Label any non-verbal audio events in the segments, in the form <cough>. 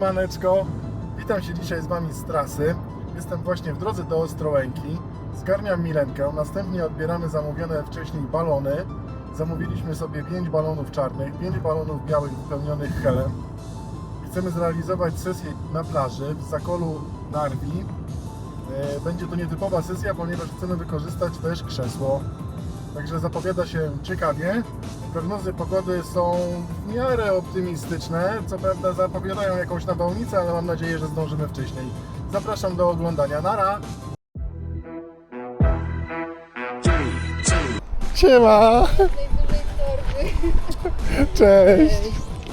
Maneczko, witam się dzisiaj z Wami z trasy. Jestem właśnie w drodze do Ostrołęki. Zgarniam Milenkę, następnie odbieramy zamówione wcześniej balony. Zamówiliśmy sobie 5 balonów czarnych, 5 balonów białych wypełnionych helem. Chcemy zrealizować sesję na plaży w Zakolu Narwi. E, Będzie to nietypowa sesja, ponieważ chcemy wykorzystać też krzesło. Także zapowiada się ciekawie. Prognozy pogody są w miarę optymistyczne. Co prawda zapowiadają jakąś nawałnicę, ale mam nadzieję, że zdążymy wcześniej. Zapraszam do oglądania. Nara! Siema! Cześć!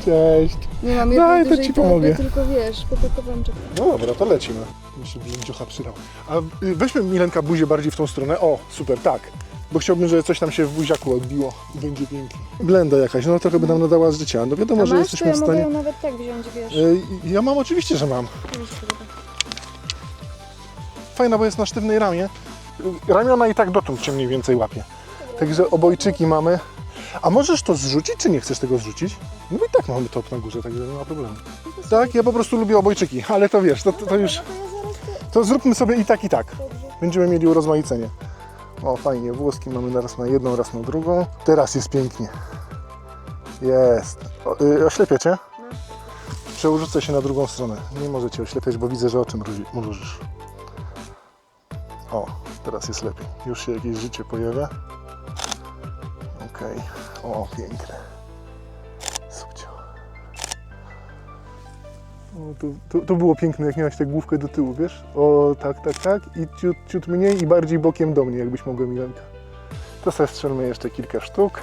Cześć! Nie mam Daj, jednej to dużej ci pomogę. tylko wiesz, popakowałam. No dobra, to lecimy. Jeszcze bym dziocha przydał. A y, weźmy Milenka buzię bardziej w tą stronę. O, super, tak. Bo chciałbym, żeby coś tam się w buziaku odbiło i będzie pięknie. Blenda jakaś, no trochę by nam nadała z życia. No wiadomo, A że masz, to jesteśmy ja w mogę stanie... ją nawet tak wziąć, wiesz. Y, Ja mam oczywiście, że mam. Sobie. Fajna, bo jest na sztywnej ramie. Y, Ramiona i tak dotąd cię mniej więcej łapie. Także obojczyki mamy. A możesz to zrzucić, czy nie chcesz tego zrzucić? No bo i tak mamy top na górze, także nie ma problemu. Tak, ja po prostu lubię obojczyki, <laughs> ale to wiesz, to, to, to już... No to zróbmy sobie i tak, i tak. Będziemy mieli urozmaicenie. O, fajnie, włoski mamy raz na jedną, raz na drugą. Teraz jest pięknie. Jest. O, y, oślepię cię? Przeurzucę się na drugą stronę. Nie możecie oślepiać, bo widzę, że mruzi- mrużysz. O, teraz jest lepiej. Już się jakieś życie pojawia. Okej. O, piękne. O, to, to, to było piękne, jak miałaś tę główkę do tyłu, wiesz? O, tak, tak, tak. I ciut, ciut mniej i bardziej bokiem do mnie, jakbyś mogła, Milenka. To sobie strzelmy jeszcze kilka sztuk.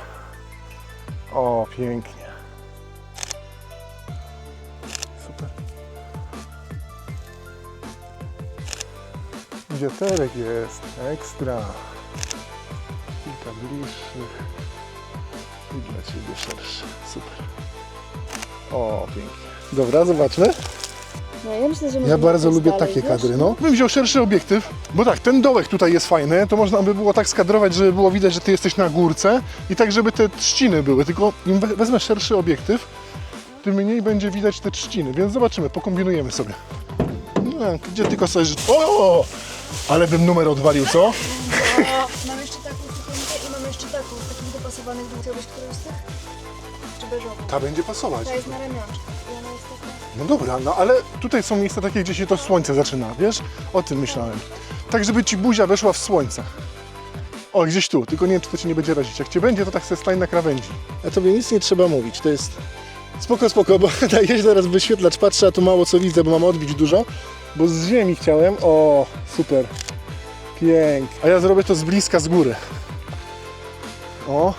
O, pięknie. Super. Wiaterek jest, ekstra. Kilka bliższych. I dla Ciebie szerszy. Super. O, pięknie. Dobra, zobaczmy. No, ja myślę, że Ja możemy bardzo pójść lubię dalej, takie wiesz? kadry, no. Bym wziął szerszy obiektyw, bo tak, ten dołek tutaj jest fajny, to można by było tak skadrować, żeby było widać, że ty jesteś na górce i tak, żeby te trzciny były, tylko im we- wezmę szerszy obiektyw, tym mniej będzie widać te trzciny, więc zobaczymy, pokombinujemy sobie. No, gdzie tylko sobie... ży- O! Ale bym numer odwalił, co? O, <laughs> mam jeszcze taką sukienkę i mam jeszcze taką, takich dopasowanych do Chciałbyś którąś z tych? Czy beżową? Ta będzie pasować. Ta jest na ramionczkach. No dobra, no ale tutaj są miejsca takie, gdzie się to słońce zaczyna, wiesz? O tym myślałem. Tak, żeby ci buzia weszła w słońce. O, gdzieś tu, tylko nie wiem, czy to ci nie będzie razić. Jak cię będzie, to tak se stań na krawędzi. A tobie nic nie trzeba mówić, to jest... Spoko, spoko, bo <laughs> daję teraz wyświetlacz, patrzę, a tu mało co widzę, bo mam odbić dużo. Bo z ziemi chciałem. O, super. Pięknie. A ja zrobię to z bliska, z góry. O.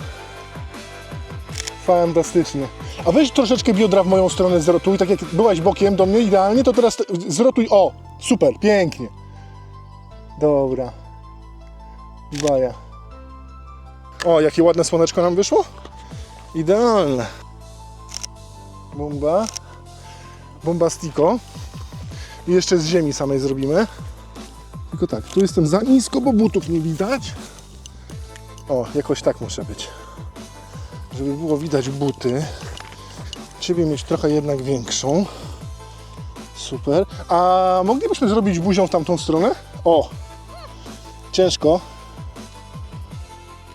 Fantastycznie. A weź troszeczkę biodra w moją stronę zrotuj, tak jak byłaś bokiem do mnie idealnie, to teraz te- zrotuj, o, super, pięknie. Dobra. Baja. O, jakie ładne słoneczko nam wyszło. Idealne. Bomba. Bombastico. I jeszcze z ziemi samej zrobimy. Tylko tak, tu jestem za nisko, bo butów nie widać. O, jakoś tak muszę być żeby było widać buty. Ciebie mieć trochę jednak większą. Super. A moglibyśmy zrobić buzią w tamtą stronę? O! Ciężko.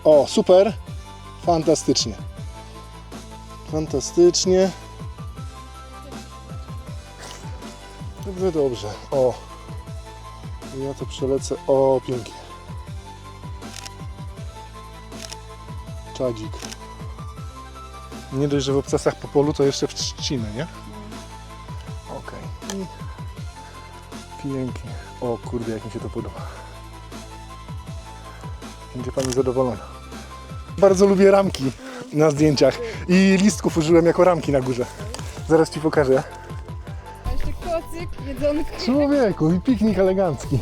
O, super. Fantastycznie. Fantastycznie. Dobrze, dobrze. O. Ja to przelecę. O, pięknie. Czadzik. Nie dość, że w obcasach po polu, to jeszcze w trzcinę, nie? Okej. I Pięknie. O kurde, jak mi się to podoba. Będzie Pani zadowolona. Bardzo lubię ramki na zdjęciach i listków użyłem jako ramki na górze. Zaraz Ci pokażę. A jeszcze kocyk, jedzonko. Człowieku, i piknik elegancki.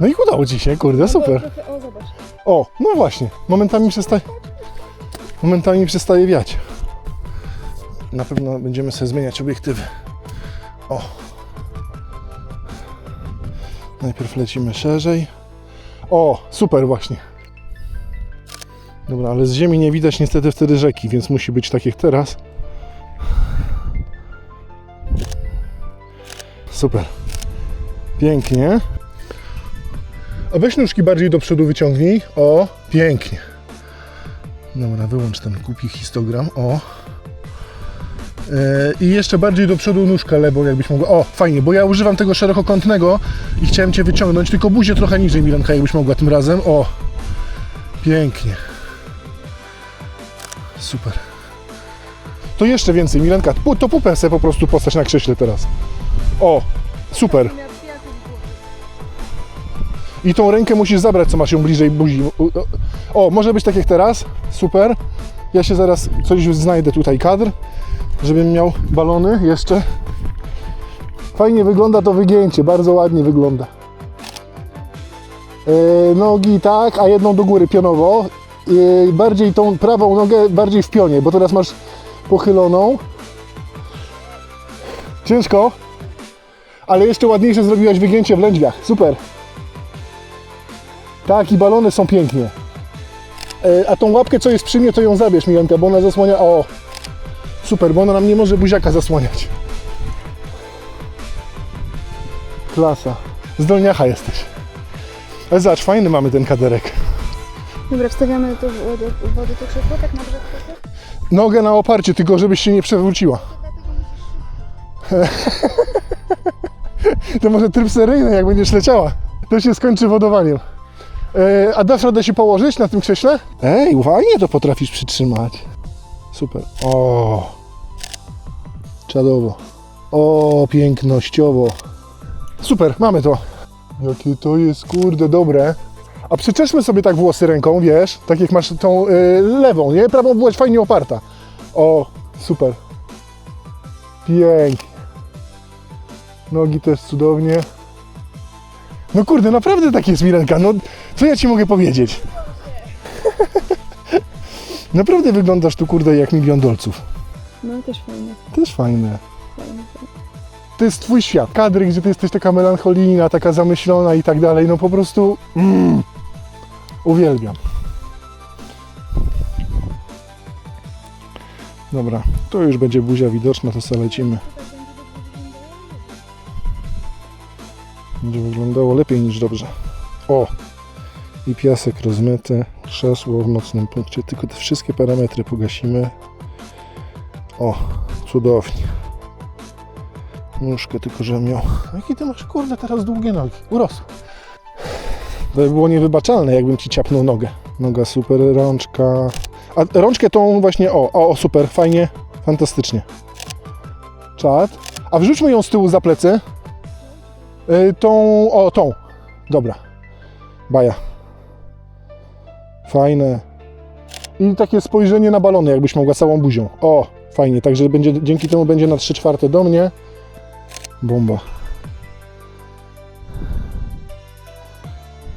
No i udało Ci się, kurde, super. Trochę, o, zobacz. O, no właśnie, momentami przestaje, momentami przestaje wiać. Na pewno będziemy sobie zmieniać obiektywy. O. Najpierw lecimy szerzej. O, super właśnie. Dobra, ale z ziemi nie widać niestety wtedy rzeki, więc musi być tak jak teraz. super. Pięknie. A weź nóżki bardziej do przodu wyciągnij. O, pięknie. Dobra, wyłącz ten głupi histogram. O. E, I jeszcze bardziej do przodu nóżkę lewą, jakbyś mogła. O, fajnie, bo ja używam tego szerokokątnego i chciałem Cię wyciągnąć, tylko buzię trochę niżej, Milenka, jakbyś mogła tym razem. O, pięknie. Super. To jeszcze więcej, Milenka, pu- to pupę sobie po prostu postać na krześle teraz. O, super. I tą rękę musisz zabrać, co masz ją bliżej buzi. O, może być tak jak teraz. Super. Ja się zaraz coś znajdę tutaj kadr, żebym miał balony jeszcze. Fajnie wygląda to wygięcie, bardzo ładnie wygląda. E, nogi tak, a jedną do góry pionowo. E, bardziej tą prawą nogę bardziej w pionie, bo teraz masz pochyloną. Ciężko, ale jeszcze ładniejsze zrobiłaś wygięcie w lędźwiach. Super. Tak, i balony są pięknie. E, a tą łapkę, co jest przy mnie, to ją zabierz, Milenka, bo ona zasłania... O, super, bo ona nam nie może buziaka zasłaniać. Klasa. Zdolniacha jesteś. Ale zobacz, fajny mamy ten kaderek. Dobra, wstawiamy do wody, wody to krzesło, tak na brzeg trochę. Nogę na oparcie, tylko żebyś się nie przewróciła. <laughs> To może tryb seryjny, jak będziesz leciała. To się skończy wodowaniem. E, a dasz radę się położyć na tym krześle? Ej, fajnie to potrafisz przytrzymać. Super. O, czadowo. O, pięknościowo. Super, mamy to. Jakie to jest, kurde, dobre. A przyczeszmy sobie tak włosy ręką, wiesz, tak jak masz tą y, lewą, nie? Prawą byłaś fajnie oparta. O, super. Pięknie. Nogi też cudownie. No kurde, naprawdę tak jest Milenka, no co ja Ci mogę powiedzieć? <laughs> naprawdę wyglądasz tu kurde jak milion dolców. No też fajnie, Też fajne. fajnie. To jest Twój świat. Kadry, gdzie Ty jesteś taka melancholijna, taka zamyślona i tak dalej, no po prostu mm, uwielbiam. Dobra, to już będzie buzia widoczna, to sobie lecimy. Będzie wyglądało lepiej niż dobrze. O! I piasek rozmyty, krzesło w mocnym punkcie, tylko te wszystkie parametry pogasimy. O, cudownie. Nóżkę tylko, że miał. Jakie ty masz, kurde, teraz długie nogi? Urosły. To by było niewybaczalne, jakbym ci ciapnął nogę. Noga super, rączka. A rączkę tą właśnie, o, o, super, fajnie, fantastycznie. Czad. A wrzućmy ją z tyłu za plecy. Y, tą, o, tą. Dobra. Baja. Fajne. I takie spojrzenie na balony, jakbyś mogła całą buzią. O, fajnie, także będzie, dzięki temu będzie na 3 czwarte do mnie. Bomba.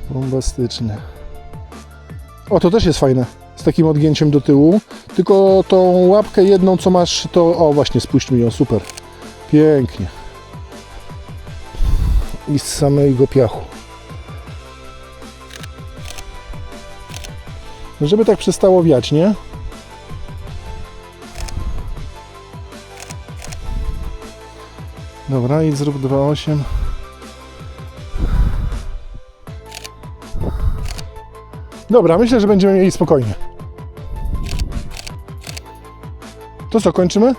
Bombastycznie. O, to też jest fajne. Z takim odgięciem do tyłu. Tylko tą łapkę jedną, co masz, to... O, właśnie, spuść mi ją, super. Pięknie. I z samego piachu. Żeby tak przestało wiać, nie? Dobra, i zrób 2,8. Dobra, myślę, że będziemy mieli spokojnie. To co, kończymy?